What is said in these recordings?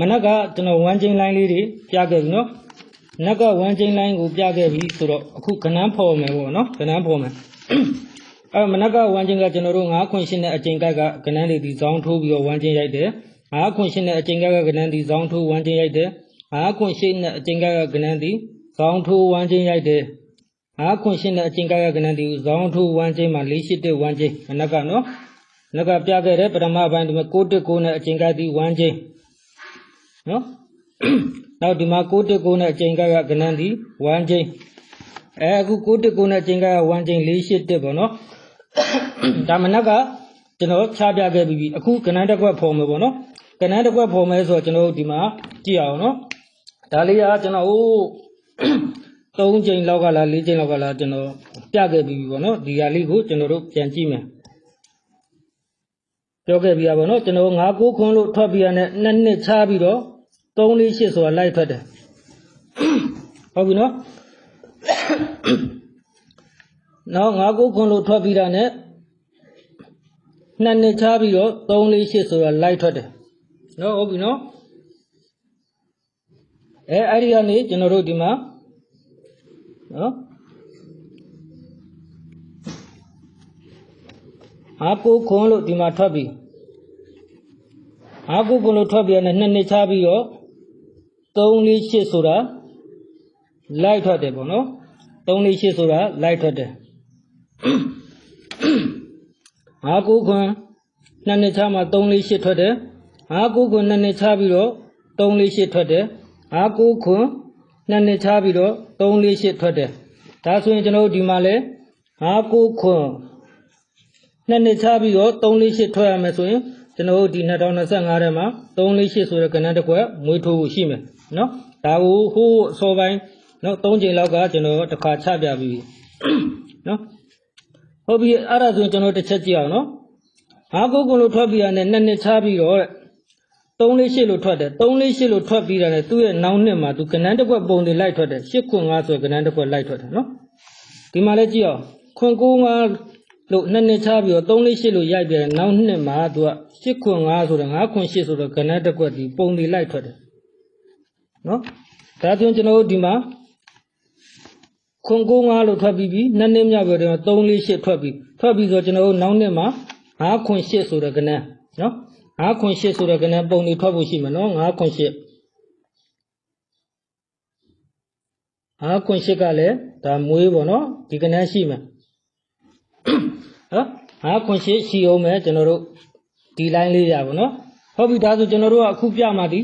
မနက်ကကျွန်တော်1 chain line လေးတွေပြခဲ့ပြီနော်မနက်က1 chain line ကိုပြခဲ့ပြီဆိုတော့အခုကဏ္ဍဖော်မယ်ပေါ့နော်ကဏ္ဍဖော်မယ်အဲမနက်က1 chain ကကျွန်တော်တို့9ခွန်ရှင်းတဲ့အချိန်ကကကဏ္ဍလေးဒီဇောင်းထိုးပြီးတော့1 chain ရိုက်တယ်9ခွန်ရှင်းတဲ့အချိန်ကကကဏ္ဍဒီဇောင်းထိုး1 chain ရိုက်တယ်9ခွန်ရှင်းတဲ့အချိန်ကကကဏ္ဍဒီဇောင်းထိုး1 chain ရိုက်တယ်9ခွန်ရှင်းတဲ့အချိန်ကကကဏ္ဍဒီဇောင်းထိုး1 chain မှာ4 8 1 chain မနက်ကနော်မနက်ကပြခဲ့တဲ့ပထမပိုင်းဒီမှာ6 1 9နဲ့အချိန်ကဒီ1 chain နော်နောက်ဒီမှာ619နဲ့အချိန်ကကကနန်းဒီ1ချိန်အဲအခု619နဲ့အချိန်ကက1ချိန်481ပေါ့နော်ဒါမနက်ကကျွန်တော်ချပြခဲ့ပြီးပြီအခုကနန်းတစ်ခွက်ဖော်မယ်ပေါ့နော်ကနန်းတစ်ခွက်ဖော်မယ်ဆိုတော့ကျွန်တော်တို့ဒီမှာကြည့်အောင်နော်ဒါလေးကကျွန်တော်ဟို3ချိန်လောက်ကလား4ချိန်လောက်ကလားကျွန်တော်ပြခဲ့ပြီးပြီပေါ့နော်ဒီဟာလေးကိုကျွန်တော်တို့ပြန်ကြည့်မယ်ပြောခဲ့ပြီးရပါတော့ကျွန်တော်9 9ခွန်းလို့ထွက်ပြီးရတဲ့နှစ်နှစ်ချပြီးတော့ 3 4 8ဆိုတာလိုက်ထွက်တယ်ဟုတ်ပြီနော်နောက်9 9ခွန်းလို့ထွက်ပြီးတာနဲ့နှစ်နှစ်ချပြီးတော့3 4 8ဆိုတာလိုက်ထွက်တယ်နော်ဟုတ်ပြီနော်အဲအဲ့ဒီကနေကျွန်တော်တို့ဒီမှာနော်အားကိုခွန်းလို့ဒီမှာထွက်ပြီးအားကိုခွန်းလို့ထွက်ပြီးရတယ်နှစ်နှစ်ချပြီးတော့ 3 4 8ဆိုတာလိုက်ထွက်တယ်ပေါ့နော်3 4 8ဆိုတာလိုက်ထွက်တယ်အားကိုခွန်းနှစ်နှစ်ချမှာ3 4 8ထွက်တယ်အားကိုခွန်းနှစ်နှစ်ချပြီးတော့3 4 8ထွက်တယ်အားကိုခွန်းနှစ်နှစ်ချပြီးတော့3 4 8ထွက်တယ်ဒါဆိုရင်ကျွန်တော်တို့ဒီမှာလဲအားကိုခွန်းနှစ်နှစ်ချပြီးတော့3 4 8ထွက်ရမယ်ဆိုရင်ကျွန်တော်တို့ဒီ2025ထဲမှာ3 4 8ဆိုတဲ့ကဏ္ဍတစ်ခွက်မွေးထိုးဖို့ရှိမယ် နော်ဒါကိုဟိုးအစောပိုင်းနော်3ချိန်လောက်ကကျွန်တော်တစ်ခါချပြပြီးနော်ဟုတ်ပြီအဲ့ဒါဆိုရင်ကျွန်တော်တစ်ချက်ကြည့်အောင်နော်ဟာကုတ်ကုလို့ထွက်ပြီးရတယ်နှစ်နှစ်ချပြီးတော့တဲ့3 4 8လို့ထွက်တယ်3 4 8လို့ထွက်ပြီးတာနဲ့သူ့ရဲ့နောက်နှစ်မှာသူကဏ္ဍတစ်ခွက်ပုံတွေလိုက်ထွက်တယ်8ခွန်5ဆိုကဏ္ဍတစ်ခွက်လိုက်ထွက်တယ်နော်ဒီမှာလည်းကြည့်အောင်ခွန်9 5လို့နှစ်နှစ်ချပြီးတော့3 4 8လို့ရိုက်တယ်နောက်နှစ်မှာသူက8ခွန်5ဆိုတော့5ခွန်8ဆိုတော့ကဏ္ဍတစ်ခွက်ဒီပုံတွေလိုက်ထွက်တယ် နော်ဒါဆိုရင်ကျွန်တော်တို့ဒီမှာခွန်95လို့ထွက်ပြီးပြီနှစ်နှစ်မြောက်ပြောတယ်3 4 8ထွက်ပြီးထွက်ပြီးဆိုကျွန်တော်တို့နောက်နှစ်မှာ5ခွန်8ဆိုတဲ့ကဏ္ဍနော်5ခွန်8ဆိုတဲ့ကဏ္ဍပုံတွေထွက်ဖို့ရှိမှာနော်5ခွန်8 5ခွန်8ကလည်းဒါမွေးပေါ့နော်ဒီကဏ္ဍရှိမှာနော်5ခွန်8ရှိအောင်မယ်ကျွန်တော်တို့ဒီ line လေးရပါနော်ဟုတ်ပြီဒါဆိုကျွန်တော်တို့ကအခုပြမှာဒီ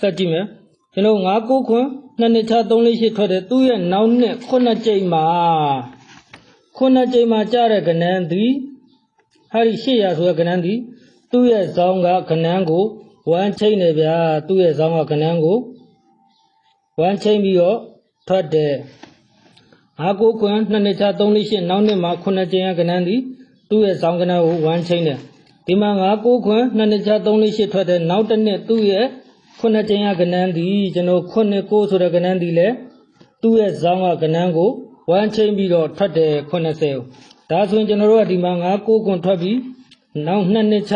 စက်ကြည့်မယ် ကျွန်တော်9 9ခွန်းနှစ်နှစ်ချ3 4 8ထွက်တယ်သူ့ရဲ့နောက်နှစ်ခုနှစ်ကြိမ်မှာခုနှစ်ကြိမ်မှာကြားတဲ့ကဏ္ဍသည်ဟာဒီ800ဆိုတဲ့ကဏ္ဍသည်သူ့ရဲ့ဇောင်းကကဏ္ဍကို1ချိန်နေဗျာသူ့ရဲ့ဇောင်းကကဏ္ဍကို1ချိန်ပြီးတော့ထွက်တယ်အားကိုခွန်းနှစ်နှစ်ချ3 4 8နောက်နှစ်မှာခုနှစ်ကြိမ်ကကဏ္ဍသည်သူ့ရဲ့ဇောင်းကဏ္ဍကို1ချိန်တယ်ဒီမှာ9 9ခွန်းနှစ်နှစ်ချ3 4 8ထွက်တယ်နောက်တစ်နှစ်သူ့ရဲ့ ခုနှစ်ကြိမ်ကကဏ္ဍသည်ကျွန်တော်ခုနှစ်ကိုဆိုတဲ့ကဏ္ဍသည်လည်းသူ့ရဲ့ဇောင်းကကဏ္ဍကိုဝမ်းချိန်ပြီးတော့ထွက်တယ်80ဒါဆိုရင်ကျွန်တော်တို့ကဒီမှာ9 9ခွန်းထွက်ပြီးနောက်နှစ်နှစ်ချ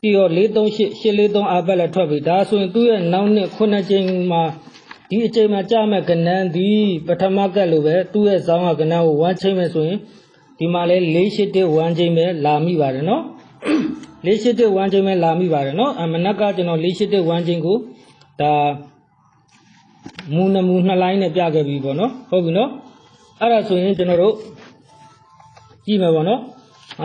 ပြီးတော့438 843အပတ်လည်းထွက်ပြီဒါဆိုရင်သူ့ရဲ့နောက်နှစ်ခုနှစ်ကြိမ်မှာဒီအချိန်မှာကြာမဲ့ကဏ္ဍသည်ပထမကက်လိုပဲသူ့ရဲ့ဇောင်းကကဏ္ဍကိုဝမ်းချိန်မယ်ဆိုရင်ဒီမှာလဲ481ဝမ်းချိန်ပဲလာမိပါတယ်နော် 481ဝမ်းချိန်ပဲလာမိပါတယ်နော်အမနက်ကကျွန်တော်481ဝမ်းချိန်ကိုဒါမူနမူနှစ်လိုင်းနဲ့ပြခဲ့ပြီပေါ့နော်ဟုတ်ပြီနော်အဲ့ဒါဆိုရင်ကျွန်တော်တို့ကြည့်မယ်ပေါ့နော်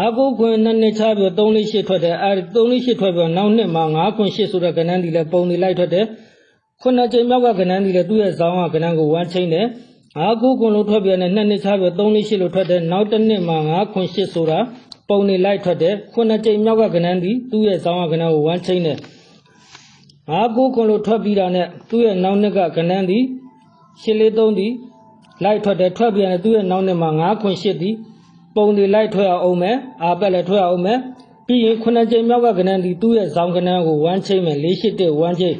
5ခုခွင်နှစ်နှစ်ချပြီး3လေး8ထွက်တယ်အဲ့3လေး8ထွက်ပြီးနောက်နှစ်မှာ5ခွင်8ဆိုတဲ့ကဏ္ဍဒီလည်းပုံနေလိုက်ထွက်တယ်ခုနှစ်ချိန်မြောက်ကကဏ္ဍဒီလည်းသူ့ရဲ့ဇောင်းကကဏ္ဍကိုဝမ်းချင်းတယ်5ခုခွင်လို့ထွက်ပြီးနဲ့နှစ်နှစ်ချပြီး3လေး8လို့ထွက်တယ်နောက်တစ်နှစ်မှာ5ခွင်8ဆိုတာ ပုံနေလိုက်ထွက်တယ်ခုနှစ်ချိန်မြောက်ကကဏ္ဍဒီသူ့ရဲ့ဇောင်းကကဏ္ဍကိုဝမ်းချင်းတယ်5ခုခွင်လို့ထွက်ပြီးတာနဲ့သူ့ရဲ့နောက်နှစ်ကကဏ္ဍဒီ843ဒီလိုက်ထွက်တယ်ထွက်ပြီးရင်သူ့ရဲ့နောက်နှစ်မှာ9ခွင်8ဒီပုံတွေလိုက်ထွက်အောင်မယ်အာပက်လည်းထွက်အောင်မယ်ပြီးရင်ခုနှစ်ကြိမ်မြောက်ကကဏ္ဍဒီသူ့ရဲ့ဇောင်းကဏ္ဍကို1ချိန်မယ်481 1ချိန်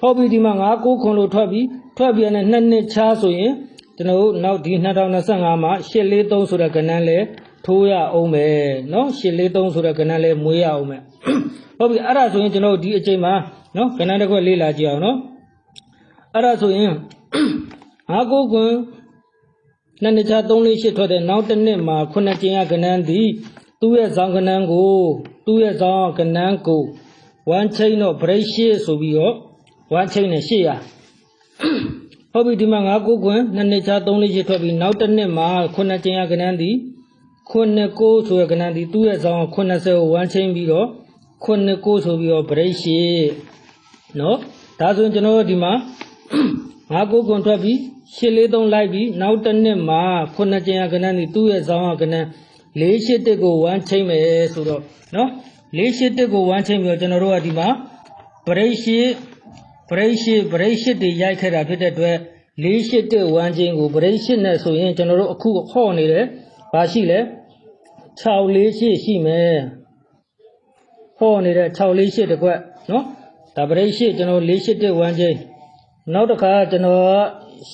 ဟုတ်ပြီဒီမှာ9 9ခွန်လို့ထွက်ပြီးထွက်ပြီးရင်နှစ်နှစ်ချားဆိုရင်ကျွန်တော်တို့နောက်ဒီ2025မှာ843ဆိုတဲ့ကဏ္ဍလဲ ထိုးရအောင်မယ်နော်ရှစ်လေးသုံးဆိုတဲ့ကဏ္ဍလေးမွေးရအောင်မယ်ဟုတ်ပြီအဲ့ဒါဆိုရင်ကျွန်တော်တို့ဒီအချိန်မှာနော်ကဏ္ဍတစ်ခွက်လေးလာကြည့်အောင်နော်အဲ့ဒါဆိုရင်ငါကိုကွန်းနှစ်နှစ်ချ3လေး8ထွက်တဲ့နောက်တစ်နှစ်မှာခုနှစ်ကျင်းရကဏ္ဍသည်သူ့ရဲ့ဇောင်းကဏ္ဍကိုသူ့ရဲ့ဇောင်းကဏ္ဍကိုဝမ်းချိန်တော့ break 8ဆိုပြီးတော့ဝမ်းချိန်နဲ့800ဟုတ်ပြီဒီမှာငါကိုကွန်းနှစ်နှစ်ချ3လေး8ထွက်ပြီးနောက်တစ်နှစ်မှာခုနှစ်ကျင်းရကဏ္ဍသည် ခုနှစ်ကိုဆိုရကဏ္ဍသည်သူ့ရဲ့ဇောင်း80ကိုဝမ်းချိန်ပြီးတော့ခုနှစ်ကိုဆိုပြီးတော့ break 8နော်ဒါဆိုရင်ကျွန်တော်တို့ဒီမှာငါကိုကွန်းထွက်ပြီး843လိုက်ပြီးနောက်တစ်နှစ်မှာခုနှစ်ကျင်းရကဏ္ဍသည်သူ့ရဲ့ဇောင်းကဏ္ဍ481ကိုဝမ်းချိန်မယ်ဆိုတော့နော်481ကိုဝမ်းချိန်ပြီးတော့ကျွန်တော်တို့ကဒီမှာ break 8 break 8 break 8တွေရိုက်ခဲ့တာဖြစ်တဲ့အတွက်481ဝမ်းချင်းကို break 8နဲ့ဆိုရင်ကျွန်တော်တို့အခုဟော့နေတယ် ဘာရှိလဲ648ရှိမယ်ဟော့နေတဲ့648တကွက်နော်ဒါ break 8ကျွန်တော်481ဝမ်းချင်းနောက်တစ်ခါကျွန်တော်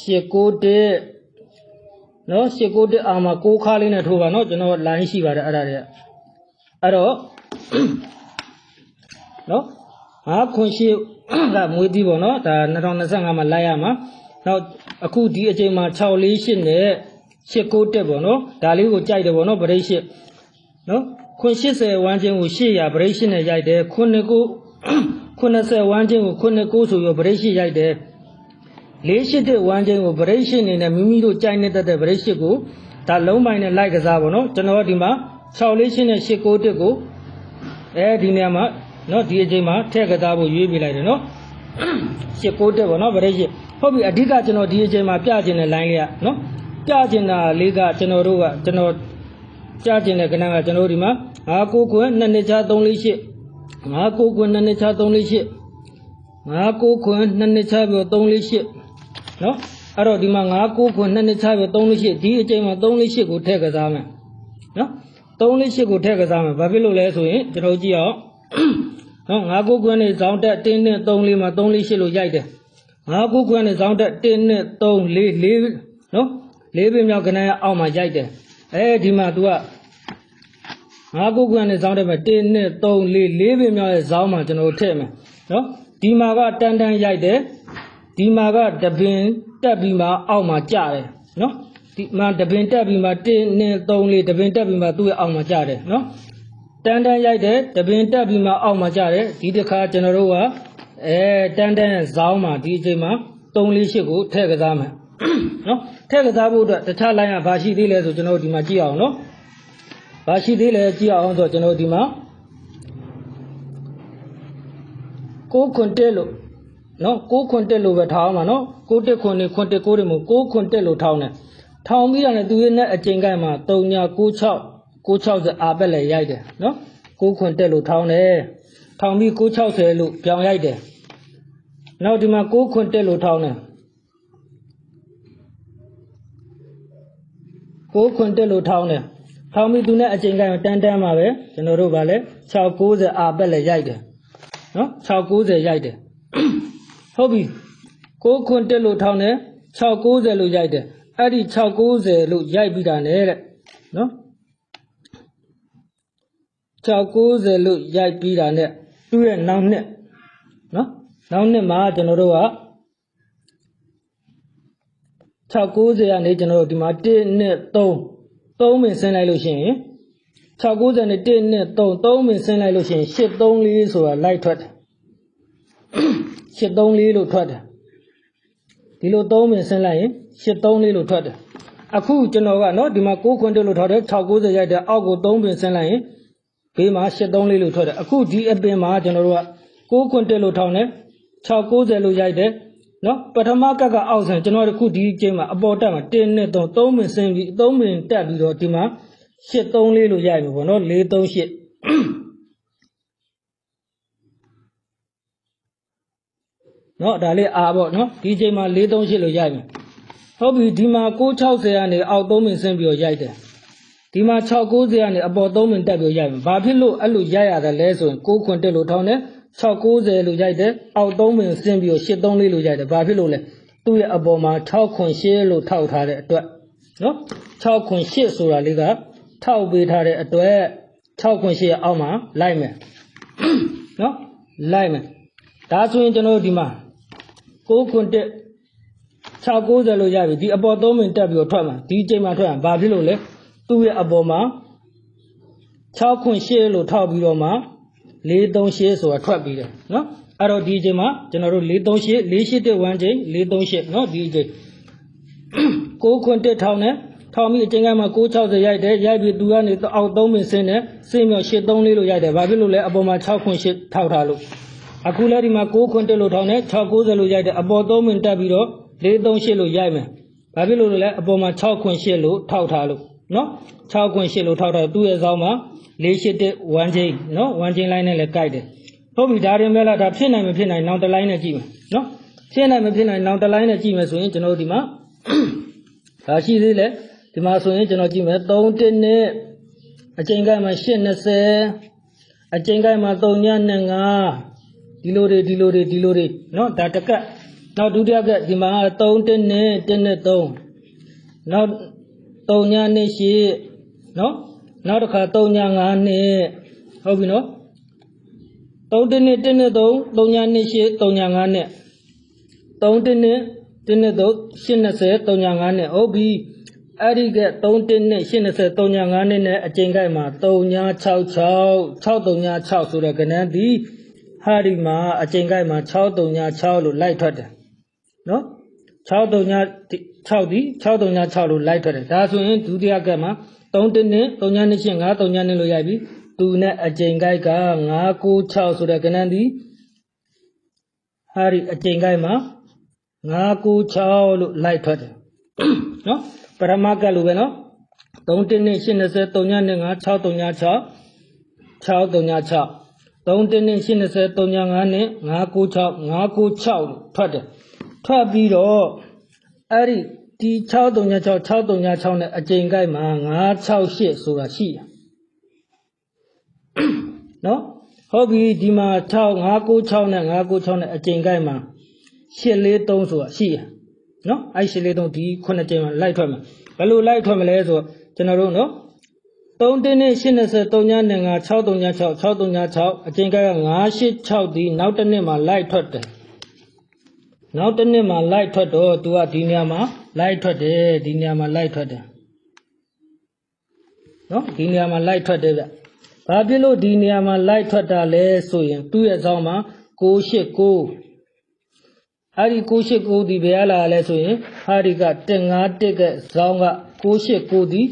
891နော်891အာမှာ6ခါလေးနဲ့ထိုးပါနော်ကျွန်တော် line ရှိပါတယ်အဲ့ဒါတွေအဲ့တော့နော်ငါခွန်ရှိကမွေးသီးပေါ့နော်ဒါ2025မှာလိုက်ရမှာနောက်အခုဒီအချိန်မှာ648နဲ့ 891ပေါ့နော်ဒါလေးကိုကြိုက်တယ်ပေါ့နော်ဗရိတ်8နော်ခွန်80ဝန်းချင်းကို800ဗရိတ်8နဲ့ရိုက်တယ်ခွန်ကို90ဝန်းချင်းကို9ဆိုပြီးဗရိတ်8ရိုက်တယ်481ဝန်းချင်းကိုဗရိတ်8နေနဲ့မိမိတို့ကြိုက်နေတတ်တဲ့ဗရိတ်8ကိုဒါလုံးပိုင်းနဲ့လိုက်ကစားပေါ့နော်ကျွန်တော်ဒီမှာ648နဲ့891ကိုအဲဒီနေရာမှာနော်ဒီအချိန်မှာထည့်ကစားဖို့ရွေးပြလိုက်တယ်နော်ရှစ်ကိုတက်ပေါ့နော်ဗရိတ်ရှစ်ဟုတ်ပြီအဓိကကျွန်တော်ဒီအချိန်မှာပြကျင်တဲ့ line လေးကနော် ပြကျင်တာလေးကကျွန်တော်တို့ကကျွန်တော်ပြကျင်တဲ့ကဏ္ဍကကျွန်တော်တို့ဒီမှာငါကိုခွန်းနှစ်နှစ်ချ3လေးရှစ်ငါကိုခွန်းနှစ်နှစ်ချ3လေးရှစ်ငါကိုခွန်းနှစ်နှစ်ချပြော3လေးရှစ်နော်အဲ့တော့ဒီမှာငါကိုခွန်းနှစ်နှစ်ချပြော3လေးရှစ်ဒီအချိန်မှာ3လေးရှစ်ကိုထည့်ကစားမယ်နော်3လေးရှစ်ကိုထည့်ကစားမယ်ဘာဖြစ်လို့လဲဆိုရင်ကျွန်တော်ကြည့်အောင်နော်ငါးခုခွန်းနဲ့ဇောင်းတက်1နဲ့3လေးမှာ3လေးရှိလို့ရိုက်တယ်ငါးခုခွန်းနဲ့ဇောင်းတက်1နဲ့3 4 4နော် လေးပင်မြောက်ကနန်းအောက်မှာရိုက်တယ်အဲဒီမှာ तू ကငါးခုခွန်းနဲ့ဇောင်းတက်မှာ1နဲ့3 4လေးပင်မြောက်ရဲ့ဇောင်းမှာကျွန်တော်ထည့်မယ်နော်ဒီမှာကတန်တန်ရိုက်တယ်ဒီမှာကတပင်တက်ပြီးမှအောက်မှာကျတယ်နော်ဒီမှာတပင်တက်ပြီးမှ1နဲ့3လေးတပင်တက်ပြီးမှသူ့ရဲ့အောက်မှာကျတယ်နော်တန်တန်ရိုက်တယ်တပင်တက်ပြီးမှအောက်မှာကျတယ်ဒီတစ်ခါကျွန်တော်တို့ကအဲတန်တန်ဇောင်းမှာဒီအချိန်မှာ3လေး8ကိုထည့်ကစားမယ်နော် ထည့်ကစားဖို့အတွက်တခြား line ကဘာရှိသေးလဲဆိုကျွန်တော်တို့ဒီမှာကြည့်အောင်နော်ဘာရှိသေးလဲကြည့်အောင်ဆိုကျွန်တော်တို့ဒီမှာကိုခွန်တက်လို့နော်ကိုခွန်တက်လို့ပဲထောင်းမှာနော်ကိုတက်ခွန်နေခွန်တက်ကိုတွေမို့ကိုခွန်တက်လို့ထောင်းတယ်ထောင်းပြီးရတယ်သူရဲ့နဲ့အချိန်ကိုက်မှာ3ည96 960အာပက်လည်းရိုက်တယ်နော်9ခွန်တက်လို့ထောင်းတယ်ထောင်းပြီး960လို့ပြောင်းရိုက်တယ်နောက်ဒီမှာ9ခွန်တက်လို့ထောင်းတယ် 9ခွန်တက်လို့ထောင်းတယ်ထောင်းပြီးသူနဲ့အချိန်ကိုက်တန်းတန်းမှာပဲကျွန်တော်တို့ဗာလဲ690အာပက်လည်းရိုက်တယ်နော်690ရိုက်တယ်ဟုတ်ပြီ9ခွန်တက်လို့ထောင်းတယ်690လို့ရိုက်တယ်အဲ့ဒီ690လို့ရိုက်ပြီးတာနဲ့တဲ့နော်690လို့ရိုက်ပြီးတာနဲ့သူ့ရဲ့နောက်နှစ်နော်နောက်နှစ်မှာကျွန်တော်တို့က 690ကနေကျွန်တော်တို့ဒီမှာ1နဲ့3 3မင်ဆင်းလိုက်လို့ရှိရင်690နဲ့1နဲ့3 3မင်ဆင်းလိုက်လို့ရှိရင်834ဆိုတာလိုက်ထွက်တယ်834လို့ထွက်တယ်ဒီလို3မင်ဆင်းလိုက်ရင်834လို့ထွက်တယ်အခုကျွန်တော်ကနော်ဒီမှာ6ခွန်းတက်လို့ထောက်တယ်690ရိုက်တယ်အောက်ကို3ပင်ဆင်းလိုက်ရင်ဘေးမှာ834လို့ထွက်တယ်အခုဒီအပင်မှာကျွန်တော်တို့က6ခွန်းတက်လို့ထောက်တယ်690လို့ရိုက်တယ် နော်ပထမကက်ကအောက်ဆန်ကျွန်တော်တို့ခုဒီကျင်းမှာအပေါ်တက်မှာ1နဲ့3 3ပင်ဆင်းပြီး3ပင်တက်ပြီးတော့ဒီမှာ834လို့ရိုက်ပြီပေါ့နော်438နော်ဒါလေးအာပေါ့နော်ဒီချိန်မှာ438လို့ရိုက်မယ်ဟုတ်ပြီဒီမှာ660ကနေအောက်3မိနစ်ဆင်းပြီးတော့ရိုက်တယ်ဒီမှာ690ကနေအပေါ်3မိနစ်တက်ပြီးရိုက်မယ်ဘာဖြစ်လို့အဲ့လိုရိုက်ရတယ်လဲဆိုရင်6ခွန်တက်လို့ထောင်းတယ် 690လို့ရိုက်တယ်အောက်3မိနစ်ဆင်းပြီးတော့834လို့ရိုက်တယ်ဘာဖြစ်လို့လဲသူ့ရဲ့အပေါ်မှာ6ခွန်8လို့ထောက်ထားတဲ့အတွက်နော်6ခွန်8ဆိုတာလေးကထောက်ပေးထားတဲ့အတွက်6ခွန်8အောက်မှာလိုက်မယ်နော်လိုက်မယ်ဒါဆိုရင်ကျွန်တော်တို့ဒီမှာ6ခွန်တက်690လို့ရပြီဒီအပေါ်3မိနစ်တက်ပြီးတော့ထွက်မှာဒီအချိန်မှာထွက်မှာဘာဖြစ်လို့လဲသူ့ရဲ့အပေါ်မှာ6ခွန်8လို့ထောက်ပြီးတော့မှ 438ဆိုတာထွက်ပြီးတယ်နော်အဲ့တော့ဒီအချိန်မှာကျွန်တော်တို့438 481တက်1ချိန်438နော်ဒီအချိန်ကိုခွန်းတက်ထောင်နဲ့ထောင်ပြီးအချိန်ကမှ660ရိုက်တယ်ရိုက်ပြီးသူကနေအောက်3ပင်ဆင်းတယ်ဆင်းမြော်834လို့ရိုက်တယ်ဘာဖြစ်လို့လဲအပေါ်မှာ6ခွန်း8ထောက်ထားလို့အခုလည်းဒီမှာ6ခွန်းတက်လို့ထောင်တယ်690လို့ရိုက်တယ်အပေါ်3ပင်တက်ပြီးတော့438လို့ရိုက်မယ်ဘာဖြစ်လို့လဲအပေါ်မှာ6ခွန်း8လို့ထောက်ထားလို့ နော်6ခွင့်8လို့ထောက်ထားသူ့ရဲ့ဇောင်းမှာ481 1ချင်းနော်1ချင်းလိုင်းနဲ့လည်းကြိုက်တယ်ဟုတ်ပြီဒါရင်ပဲလားဒါဖြစ်နိုင်မဖြစ်နိုင်နောက်တစ်လိုင်းနဲ့ကြည့်မယ်နော်ဖြစ်နိုင်မဖြစ်နိုင်နောက်တစ်လိုင်းနဲ့ကြည့်မယ်ဆိုရင်ကျွန်တော်ဒီမှာဒါရှိသေးလေဒီမှာဆိုရင်ကျွန်တော်ကြည့်မယ်3တစ်နဲ့အချိန်ကိုက်မှာ820အချိန်ကိုက်မှာ3ညနဲ့9ဒီလိုတွေဒီလိုတွေဒီလိုတွေနော်ဒါတကက်နောက်ဒုတိယကဒီမှာ3တစ်နဲ့1နဲ့3နောက် 3ညနှစ်ရှိနော်နောက်တစ်ခါ3ည9နှစ်ဟုတ်ပြီနော်3တနှစ်1နှစ်3 3ညနှစ်ရှိ3ည9နှစ်3တနှစ်1နှစ်3 80 3ည9နှစ်ဟုတ်ပြီအဲ့ဒီက3တနှစ်80 3ည9နှစ်နဲ့အချိန်ကိုက်မှာ3ည66 63ည6ဆိုတဲ့ကဏ္ဍဒီဟာဒီမှာအချိန်ကိုက်မှာ63ည6လို့လိုက်ထွက်တယ်နော် 636ဒီ636လို့လိုက်ထွက်တယ်ဒါဆိုရင်ဒုတိယကမှာ3တင်းနဲ့3ညနဲ့8 5 3ညနဲ့လို့ရိုက်ပြီသူနဲ့အကျင်ကိုက်က996ဆိုတဲ့ကဏ္ဍဒီဟာဒီအကျင်ကိုက်မှာ996လို့လိုက်ထွက်တယ်နော်ပရမကတ်လိုပဲနော်3တင်းနဲ့80 3ညနဲ့9 636 636 3တင်းနဲ့80 3ည9နဲ့996 996ထွက်တယ် ထွက်ပြီးတော့အဲ့ဒီဒီ636 636နဲ့အကျိန်ကိုက်မှာ968ဆိုတာရှိတယ်နော်ဟုတ်ပြီဒီမှာ6 996နဲ့996နဲ့အကျိန်ကိုက်မှာ843ဆိုတာရှိရနော်အဲ့843ဒီ9ကျင်းမှာလိုက်ထွက်မှာဘယ်လိုလိုက်ထွက်မလဲဆိုတော့ကျွန်တော်တို့နော်3တင်းနဲ့80 3ညနဲ့9 636 636အကျင်းက986ဒီနောက်တစ်နှစ်မှာလိုက်ထွက်တယ် နောက်တစ်နှစ်မှာလိုက်ထွက်တော့သူကဒီနေရာမှာလိုက်ထွက်တယ်ဒီနေရာမှာလိုက်ထွက်တယ်နော်ဒီနေရာမှာလိုက်ထွက်တယ်ဗျဘာဖြစ်လို့ဒီနေရာမှာလိုက်ထွက်တာလဲဆိုရင်သူ့ရဲ့အကြောင်းမှာ689အဲ့ဒီ689ဒီဘယ်လာလဲဆိုရင်ဟာဒီက151ကဇောင်းက689ဒီ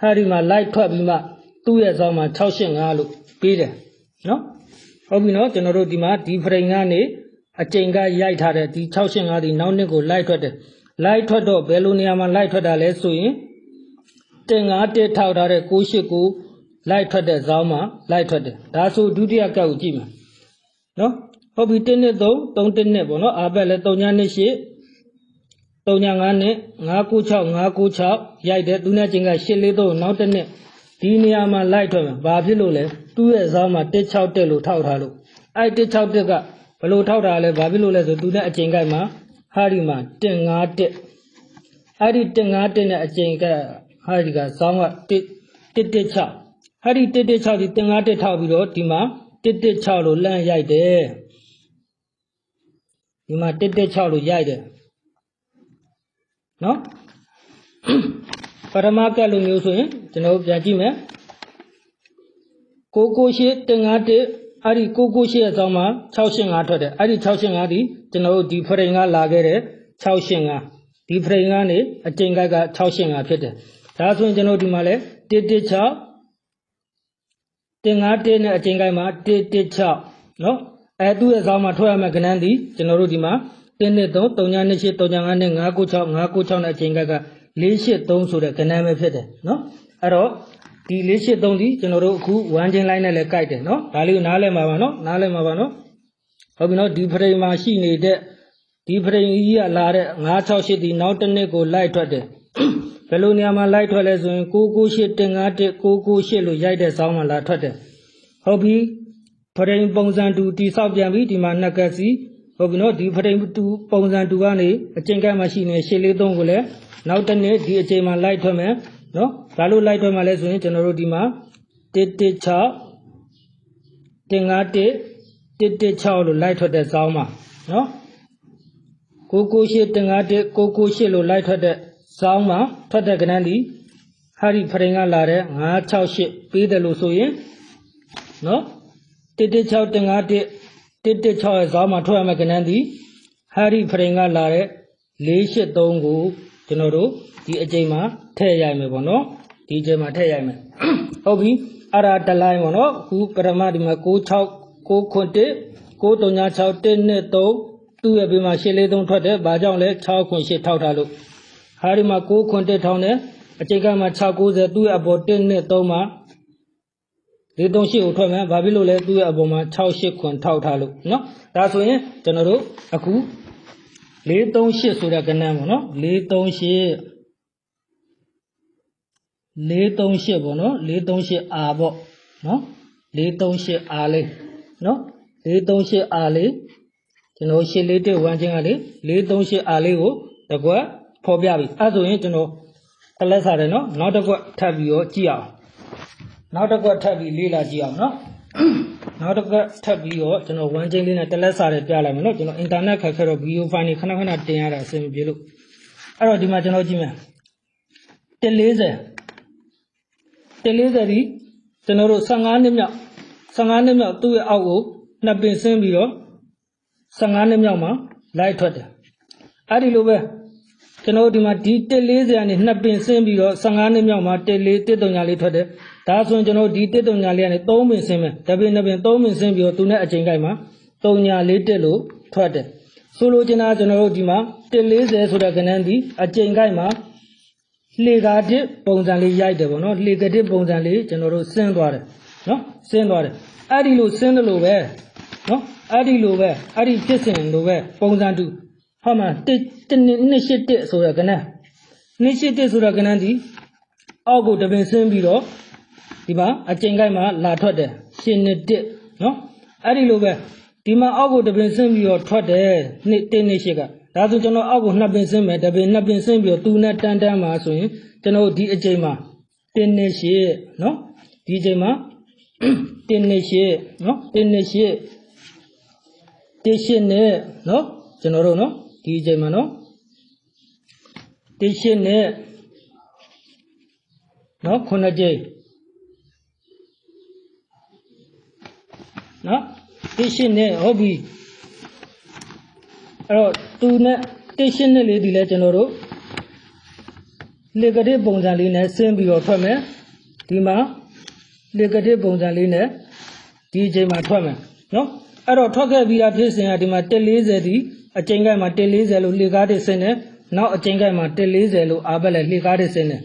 ဟာဒီမှာလိုက်ထွက်ပြီးမှသူ့ရဲ့ဇောင်းမှာ685လို့ပေးတယ်နော်ဟုတ်ပြီနော်ကျွန်တော်တို့ဒီမှာဒီဖရိန်ကနေ အကျိန်ကရိုက်ထားတဲ့ဒီ685ဒီနောက်နှစ်ကိုလိုက်ထွက်တယ်လိုက်ထွက်တော့ဘယ်လိုနေရာမှာလိုက်ထွက်တာလဲဆိုရင်151ထောက်ထားတဲ့689လိုက်ထွက်တဲ့ဇောင်းမှာလိုက်ထွက်တယ်ဒါဆိုဒုတိယကတ်ကိုကြည့်မယ်နော်ဟုတ်ပြီ1နှစ်3 3တစ်နှစ်ပေါ့နော်အာဘက်လဲ3ညနှစ်ရှိ3ည5နှစ်996 996ရိုက်တယ်သူနဲ့ချင်းက843နောက်တစ်နှစ်ဒီနေရာမှာလိုက်ထွက်မှာဘာဖြစ်လို့လဲသူ့ရဲ့ဇောင်းမှာ16တက်လို့ထောက်ထားလို့အဲ့16တက်က ဘလို့ထောက်ထားလဲဘာဖြစ်လို့လဲဆိုသူနဲ့အချိန်ကိုက်မှာဟာဒီမှာ15တက်အဲ့ဒီ15တက်နဲ့အချိန်ကဟာဒီကဇောင်းက116ဟာဒီ116ဒီ15တက်ထောက်ပြီးတော့ဒီမှာ116လို့လန့်ရိုက်တယ်ဒီမှာ116လို့ရိုက်တယ်နော်ပရမကတ်လိုမျိုးဆိုရင်ကျွန်တော်ပြန်ကြည့်မယ်998 151 အဲ့ဒီ998ရဲ့အကြောင်းမှာ685ထွက်တယ်အဲ့ဒီ685ဒီကျွန်တော်တို့ဒီဖရိန်ကလာခဲ့တဲ့685ဒီဖရိန်ကနေအကျဉ်းကက685ဖြစ်တယ်ဒါဆိုရင်ကျွန်တော်ဒီမှာလဲ116 151နဲ့အကျဉ်းကိုက်မှာ116နော်အဲသူ့ရဲ့ဇောင်းမှာထွက်ရမယ့်ကဏ္ဍဒီကျွန်တော်တို့ဒီမှာ1နဲ့3 3ညနဲ့8 3ည5နဲ့996 996နဲ့အကျဉ်းကိုက်က483ဆိုတဲ့ကဏ္ဍပဲဖြစ်တယ်နော်အဲ့တော့ ဒီ483ဒီကျွန်တော်တို့အခု1ချင်း line နဲ့လည်းကိုက်တယ်နော်ဒါလေးကိုနားလည်မှာပါနော်နားလည်မှာပါနော်ဟုတ်ပြီနော်ဒီဖရိမ်မှာရှိနေတဲ့ဒီဖရိမ်ကြီးကလာတဲ့968ဒီနောက်တစ်နှစ်ကိုလိုက်ထွက်တယ်ဘယ်လိုနေရာမှာလိုက်ထွက်လဲဆိုရင်998တင်51 998လို့ရိုက်တဲ့ဇောင်းမှာလာထွက်တယ်ဟုတ်ပြီဖရိမ်ပုံစံတူတိဆောက်ပြန်ပြီဒီမှာနှစ်ကက်စီဟုတ်ပြီနော်ဒီဖရိမ်တူပုံစံတူကနေအကျင့်ကတ်မှာရှိနေရှေ့လေးသုံးကိုလည်းနောက်တစ်နေ့ဒီအချိန်မှာလိုက်ထွက်မယ် နော်ဘာလို့လိုက်ထွက်မှာလဲဆိုရင်ကျွန်တော်တို့ဒီမှာ116 151 116လို့လိုက်ထွက်တဲ့ဇောင်းမှာနော်998 151 998လို့လိုက်ထွက်တဲ့ဇောင်းမှာထွက်တဲ့ကဏ္ဍဒီဟာဒီဖရင်ကလာတဲ့968ပေးတယ်လို့ဆိုရင်နော်116 151 116ရဲ့ဇောင်းမှာထွက်ရမယ့်ကဏ္ဍဒီဟာဒီဖရင်ကလာတဲ့483ကို ကျွန်တော်တို့ဒီအချိန်မှာထည့်ရိုက်မယ်ပေါ့နော်ဒီအချိန်မှာထည့်ရိုက်မယ်ဟုတ်ပြီအဲ့ဒါတလိုင်းပေါ့နော်ခုပရမဒီမှာ96 9ခွန်1 9361 23သူ့ရဲ့ဘေးမှာ843ထွက်တယ်ဘာကြောင့်လဲ6ခွန်8ထောက်ထားလို့ဟာဒီမှာ9ခွန်1ထောင်းတယ်အချိန်ကမှာ690သူ့ရဲ့အပေါ်1နဲ့3မှာ438ကိုထွက်မယ်ဘာဖြစ်လို့လဲသူ့ရဲ့အပေါ်မှာ68ခွန်ထောက်ထားလို့နော်ဒါဆိုရင်ကျွန်တော်တို့အခု 438ဆိုတဲ့ကဏ္ဍပေါ့နော်438 438ပေါ့နော် 438R ပေါ့နော် 438R လေးနော် 438R လေးကျွန်တော်ရှစ်လေးတက်ဝမ်းချင်းကလေ 438R လေးကိုတကွက်ဖော်ပြပြီအဲဆိုရင်ကျွန်တော်တလက်စားတယ်နော်နောက်တစ်ကွက်ထပ်ပြီးတော့ကြည့်အောင်နောက်တစ်ကွက်ထပ်ပြီးလေ့လာကြည့်အောင်နော် နောက်တစ်ကွက်ထပ်ပြီးတော့ကျွန်တော်ဝမ်းချင်းလေးနဲ့တလက်စားတယ်ပြလိုက်မယ်နော်ကျွန်တော်အင်တာနက်ခက်ခဲတော့ဗီဒီယိုဖိုင်တွေခဏခဏတင်ရတာအဆင်မပြေလို့အဲ့တော့ဒီမှာကျွန်တော်ကြည့်မယ်140 140ဒီကျွန်တော်တို့15နှစ်မြောက်15နှစ်မြောက်သူ့ရဲ့အောက်ကိုနှစ်ပင်ဆင်းပြီးတော့15နှစ်မြောက်မှာလိုက်ထွက်တယ်အဲ့ဒီလိုပဲကျွန်တော်တို့ဒီမှာဒီ140ကနေနှစ်ပင်ဆင်းပြီးတော့15နှစ်မြောက်မှာ14 139လေးထွက်တယ်ဒါဆိုရင်ကျွန်တော်ဒီ139လေးကနေ3ပင်ဆင်းမယ်တပင်နှစ်ပင်3ပင်ဆင်းပြီးတော့သူနဲ့အချိန်ကိုက်မှာ3ညာလေးတက်လို့ထွက်တယ်ဆိုလိုချင်တာကျွန်တော်တို့ဒီမှာ140ဆိုတဲ့ကဏ္ဍဒီအချိန်ကိုက်မှာလှေကားတစ်ပုံစံလေးရိုက်တယ်ပေါ့နော်လှေကတစ်ပုံစံလေးကျွန်တော်တို့ဆင်းသွားတယ်နော်ဆင်းသွားတယ်အဲ့ဒီလိုဆင်းတယ်လို့ပဲနော်အဲ့ဒီလိုပဲအဲ့ဒီဖြစ်စဉ်လိုပဲပုံစံတူဟောမှာတစ်တစ်နှစ်နှစ်ရှိတစ်ဆိုရကနန်းနှစ်ရှိတစ်ဆိုရကနန်းဒီအောက်ကိုတပင်ဆင်းပြီးတော့ ဒီမှာအကျိန်ကိုက်မှာလာထွက်တယ်ရှင်နှစ်တစ်နော်အဲ့ဒီလိုပဲဒီမှာအောက်ကိုတပင်ဆင်းပြီးတော့ထွက်တယ်နှစ်တစ်နှစ်ရှိကဒါဆိုကျွန်တော်အောက်ကိုနှစ်ပင်ဆင်းမယ်တပင်နှစ်ပင်ဆင်းပြီးတော့သူနဲ့တန်းတန်းမှာဆိုရင်ကျွန်တော်ဒီအကျိန်မှာတင်းနှစ်ရှိနော်ဒီအကျိန်မှာတင်းနှစ်ရှိနော်တင်းနှစ်ရှိတင်းရှိနဲ့နော်ကျွန်တော်တို့နော်ဒီအကျိန်မှာနော်တင်းရှိနဲ့နော်ခုနှစ်ကျိန် နော်တင်းရှိနဲ့ဟုတ်ပြီအဲ့တော့သူနဲ့တင်းရှိနဲ့လေးဒီလဲကျွန်တော်တို့လေကတိပုံစံလေးနဲ့ဆင်းပြီးတော့ထွက်မယ်ဒီမှာလေကတိပုံစံလေးနဲ့ဒီအချိန်မှာထွက်မယ်နော်အဲ့တော့ထွက်ခဲ့ပြီးတာဖြစ်စဉ်ကဒီမှာ140ဒီအချိန်ကိုက်မှာ140လို့လေကားတွေဆင်းတယ်နောက်အချိန်ကိုက်မှာ140လို့အာဘက်လည်းလေကားတွေဆင်းတယ်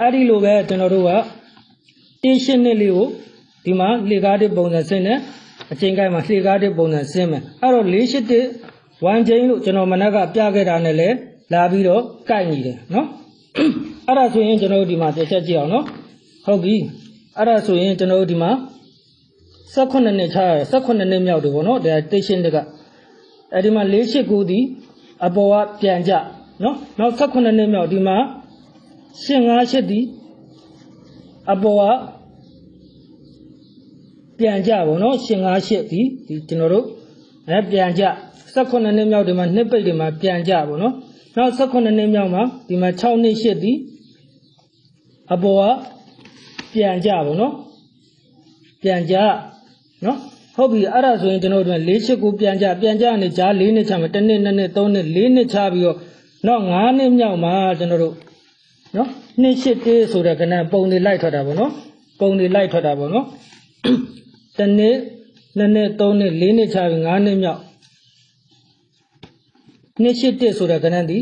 အဲ့ဒီလိုပဲကျွန်တော်တို့ကတင်းရှင်းနှစ်လေးကိုဒီမှာလေကားတွေပုံစံဆင်းတယ် အချိန်ကိုက်မှာလေကားတွေပုံစံဆင်းမယ်အဲ့တော့481 1ချိန်လို့ကျွန်တော်မနက်ကပြခဲ့တာနဲ့လည်းလာပြီးတော့ကိုက်ညီတယ်နော်အဲ့ဒါဆိုရင်ကျွန်တော်တို့ဒီမှာတစ်ချက်ကြည့်အောင်နော်ဟုတ်ပြီအဲ့ဒါဆိုရင်ကျွန်တော်တို့ဒီမှာ18နှစ်ချားရ18နှစ်မြောက်တယ်ဗောနော်ဒါတိတ်ရှင်းတကအဲ့ဒီမှာ489ဒီအပေါ်ကပြန်ကြနော်နောက်18နှစ်မြောက်ဒီမှာ158ဒီအပေါ်က ပြန်ကြဗောနော်158ဒီဒီကျွန်တော်တို့အဲပြန်ကြ18နှစ်မြောက်ဒီမှာနှစ်ပိတ်ဒီမှာပြန်ကြဗောနော်နောက်18နှစ်မြောက်မှာဒီမှာ6နှစ်8ဒီအပေါ်ကပြန်ကြဗောနော်ပြန်ကြနော်ဟုတ်ပြီအဲ့ဒါဆိုရင်ကျွန်တော်တို့၄ချက်ကိုပြန်ကြပြန်ကြနေကြား၄နှစ်ချမှာတစ်နှစ်နှစ်နှစ်သုံးနှစ်၄နှစ်ချပြီးတော့နောက်၅နှစ်မြောက်မှာကျွန်တော်တို့နော်နှစ်ရှစ်တေးဆိုတဲ့ကဏ္ဍပုံတွေလိုက်ထွက်တာပေါ့နော်ပုံတွေလိုက်ထွက်တာပေါ့နော် တစ်နှစ်နှစ်နှစ်သုံးနှစ်၄နှစ်ချပြီး၅နှစ်မြောက်နှစ်ရှစ်တေးဆိုတဲ့ကဏ္ဍဒီ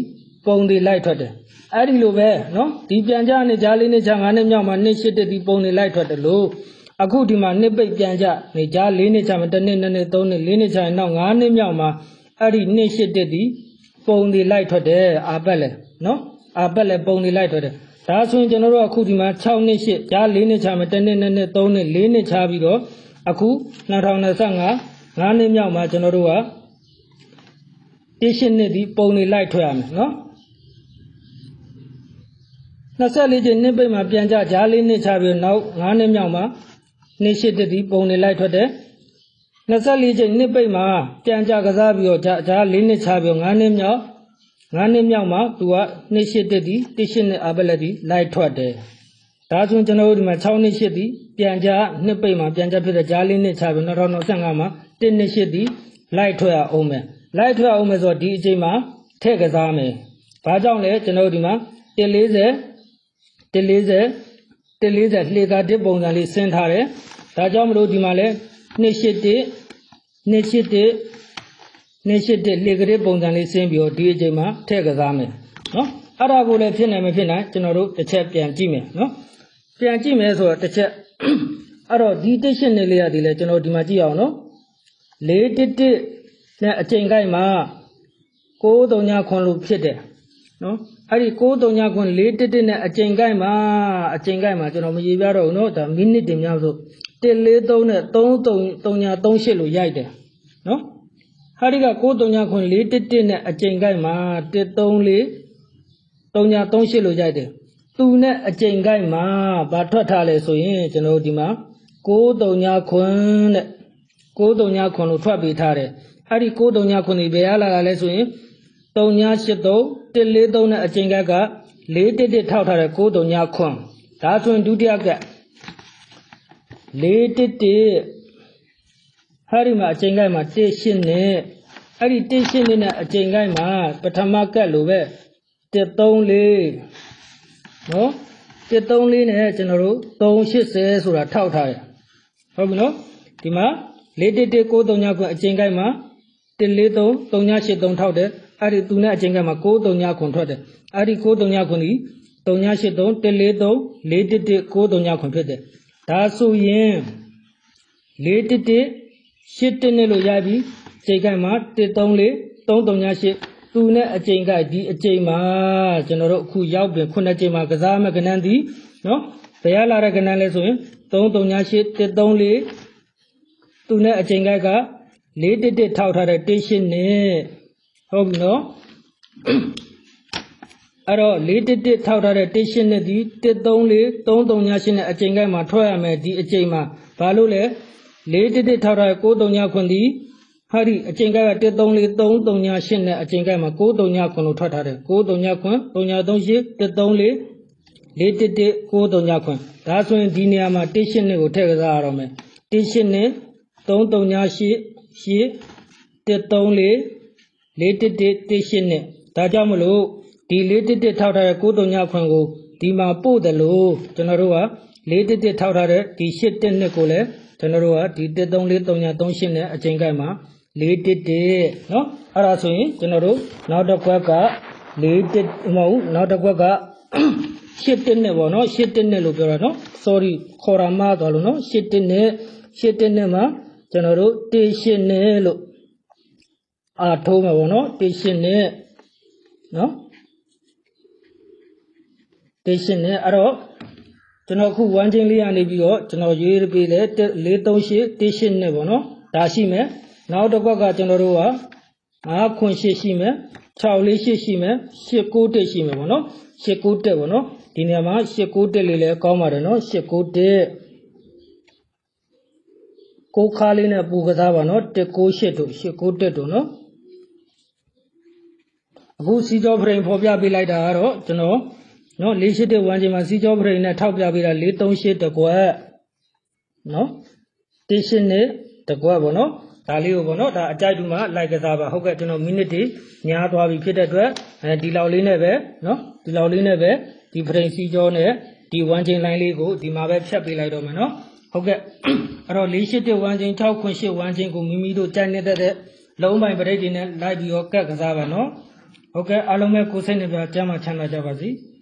ပုံတွေလိုက်ထွက်တယ်အဲ့ဒီလိုပဲနော်ဒီပြန်ကြနေကြားလေးနှစ်ချ၅နှစ်မြောက်မှာနှစ်ရှစ်တေးဒီပုံတွေလိုက်ထွက်တယ်လို့အခုဒီမှာနှစ်ပိတ်ပြန်ကြနေကြား၄နှစ်ချမှာတစ်နှစ်နှစ်နှစ်သုံးနှစ်၄နှစ်ချရင်နောက်၅နှစ်မြောက်မှာအဲ့ဒီနှစ်ရှစ်တက်ဒီပုံတွေလိုက်ထွက်တယ်အာပတ်လဲနော်အာပတ်လဲပုံတွေလိုက်ထွက်တယ်ဒါဆိုရင်ကျွန်တော်တို့အခုဒီမှာ6နှစ်8ကြား4နှစ်ချမှာတစ်နှစ်နှစ်နှစ်သုံးနှစ်၄နှစ်ချပြီးတော့ အခု2025 9နှစ်မြောက်မှာကျွန်တော်တို့ကတစ်ရှစ်နှစ်ဒီပုံတွေလိုက်ထွက်ရမယ်နော်24ချိန်နှစ်ပိတ်မှာပြန်ကြဂျားလေးနှစ်ချပြီးနောက်9နှစ်မြောက်မှာနှစ်ရှိတစ်ဒီပုံနေလိုက်ထွက်တယ်24ချိန်နှစ်ပိတ်မှာပြန်ကြကစားပြီးတော့ဂျာဂျားလေးနှစ်ချပြီး9နှစ်မြောက်9နှစ်မြောက်မှာသူကနှစ်ရှိတစ်ဒီတစ်ရှိနှစ်အပလက်ဒီလိုက်ထွက်တယ် ဒါဆိုရင်ကျွန်တော်တို့ဒီမှာ6နှစ်ရှိသည်ပြန်ကြနှစ်ပိတ်မှာပြန်ကြဖြစ်တဲ့ဂျားလေးနှစ်ချပြီး2025မှာ1နှစ်ရှိသည်လိုက်ထွက်အောင်မယ်လိုက်ထွက်အောင်မယ်ဆိုတော့ဒီအချိန်မှာထည့်ကစားမယ်ဘာကြောင့်လဲကျွန်တော်တို့ဒီမှာ140 140 140လှေကာတစ်ပုံစံလေးဆင်းထားတယ်။ဒါကြောင့်မလို့ဒီမှာလဲ281 281 281လှေကတစ်ပုံစံလေးဆင်းပြီးတော့ဒီအချိန်မှာထည့်ကစားမယ်နော်။အဲ့ဒါကိုလည်းဖြစ်နိုင်မဖြစ်နိုင်ကျွန်တော်တို့တစ်ချက်ပြန်ကြည့်မယ်နော်။ ပြန်ကြည့်မယ်ဆိုတော့တစ်ချက်အဲ့တော့ဒီတစ်ရှင်းနေလေးရဒီလဲကျွန်တော်ဒီမှာကြည့်အောင်နော်။411နဲ့အချိန်ကိုက်မှာ939ခွန်လို့ဖြစ်တယ်နော်။အဲ့ဒီ939ခွန်411နဲ့အချိန်ကိုက်မှာအချိန်ကိုက်မှာကျွန်တော်မရေပြတော့ဘူးနော်။ဒါမိနစ်တင်များဆို143နဲ့3338လို့ရိုက်တယ်နော်။ဟာဒီက939ခွန်411နဲ့အချိန်ကိုက်မှာ134 3938လို့ရိုက်တယ်။ သူနဲ့အချိန်ကိုက်မှာဘာထွက်ထားလဲဆိုရင်ကျွန်တော်တို့ဒီမှာ939ခွန်တဲ့939ခွန်လို့ထွက်ပေးထားတယ်။အဲ့ဒီ939ခွန်ဒီဘယ်ရလာတာလဲဆိုရင်3983 143နဲ့အချိန်ကက411ထောက်ထားတဲ့939ခွန်ဒါဆိုရင်ဒုတိယက411ဟာဒီမှာအချိန်ကိုက်မှာ18နဲ့အဲ့ဒီ18နဲ့အချိန်ကိုက်မှာပထမကတ်လိုပဲ134 နော်134နဲ့ကျွန်တော်တို့380ဆိုတာထောက်ထားတယ်ဟုတ်ပြီနော်ဒီမှာ41193ခွန်အချိန်ကိုက်မှာ143 383ထောက်တယ်အဲ့ဒီသူနဲ့အချိန်ကမှ639ခွန်ထွက်တယ်အဲ့ဒီ639ခွန်ဒီ383 143 411 639ခွန်ဖြစ်တယ်ဒါဆိုရင်411 8နဲ့လို့ရပြီချိန်ကမှ134 338 သူနဲ့အချိန်ကဒီအချိန်မှာကျွန်တော်တို့အခုရောက်ပြီခုနှစ်ချိန်မှာကစားမဲ့ကဏ္ဍဒီနော်ဘယ်ရလာတဲ့ကဏ္ဍလဲဆိုရင်338 134သူနဲ့အချိန်ကက411ထောက်ထားတဲ့1နဲ့ဟုတ်ပြီနော်အဲ့တော့411ထောက်ထားတဲ့1နဲ့ဒီ134 338နဲ့အချိန်ကိုက်မှာထွက်ရမယ်ဒီအချိန်မှာဘာလို့လဲ411ထောက်ထားတဲ့639ခွန်ဒီ ဟာဒီအချိန်ကိုက်က134 338နဲ့အချိန်ကိုက်မှာ639ခွန်လို့ထွက်ထားတယ်639ခွန်338 134 411 639ခွန်ဒါဆိုရင်ဒီနေရာမှာ1နဲ့ကိုထည့်ကစားရတော့မယ်1နဲ့338 8 134လေးတစ်တစ်တစ်ရှင်းနဲ့ဒါကြောင့်မလို့ဒီလေးတစ်တစ်ထောက်ထားတဲ့939ခွန်ကိုဒီမှာပို့တယ်လို့ကျွန်တော်တို့ကလေးတစ်တစ်ထောက်ထားတဲ့ဒီရှစ်တစ်နှစ်ကိုလည်းကျွန်တော်တို့ကဒီ1343938နဲ့အချိန်ကိုက်မှာ 411နော်အဲ့ဒါဆိုရင်ကျွန်တော်တို့နောက်တစ်ခွက်က411မဟုတ်နောက်တစ်ခွက်က81နဲ့ပေါ့နော်81နဲ့လို့ပြောတာနော် sorry ခေါ်ရမှာတော့လို့နော်81နဲ့81နဲ့မှာကျွန်တော်တို့18နဲ့လို့အာထုံးမှာပေါ့နော်18နဲ့နော်18နဲ့အဲ့တော့ကျွန်တော်ခုဝမ်းချင်းလေးရနေပြီးတော့ကျွန်တော်ရေးပေးလဲ438 18နဲ့ပေါ့နော်ဒါရှိမယ် နောက်တစ်ခွက်ကကျွန်တော်တို့က5ခွန်8ရှိမယ်6လေး8ရှိမယ်8 9တက်ရှိမယ်ပေါ့နော်8 9တက်ပေါ့နော်ဒီနေရာမှာ8 9တက်လေးလည်းကောင်းပါတယ်နော်8 9တက်ကိုခါလေးနဲ့ပူကစားပါနော်1 9 8တို့8 9တက်တို့နော်အခုစီကြောဖရိန်ဖော်ပြပေးလိုက်တာကတော့ကျွန်တော်နော်481ဝမ်းချိန်မှာစီကြောဖရိန်နဲ့ထောက်ပြပေးတာ438တကွက်နော်1ရှင်းနဲ့တကွက်ပေါ့နော် ဒါလေးကိုပေါ့နော်ဒါအကြိုက်တူမှာလိုက်ကစားပါဟုတ်ကဲ့ကျွန်တော်မိနစ်တွေညားသွားပြီဖြစ်တဲ့အတွက်အဲဒီလောက်လေးနဲ့ပဲနော်ဒီလောက်လေးနဲ့ပဲဒီဖရိန်စီကြောနဲ့ဒီဝမ်းချိန်လိုင်းလေးကိုဒီမှာပဲဖြတ်ပေးလိုက်တော့မယ်နော်ဟုတ်ကဲ့အဲ့တော့481ဝမ်းချိန်6ခွန်8ဝမ်းချိန်ကိုမိမိတို့ကြိုက်နေတဲ့လုံးပိုင်ပရိတ်တွေနဲ့လိုက်ပြီးတော့ကတ်ကစားပါနော်ဟုတ်ကဲ့အားလုံးပဲကိုယ်စိတ်နှပြကျမ်းမှချမ်းသာကြပါစေ။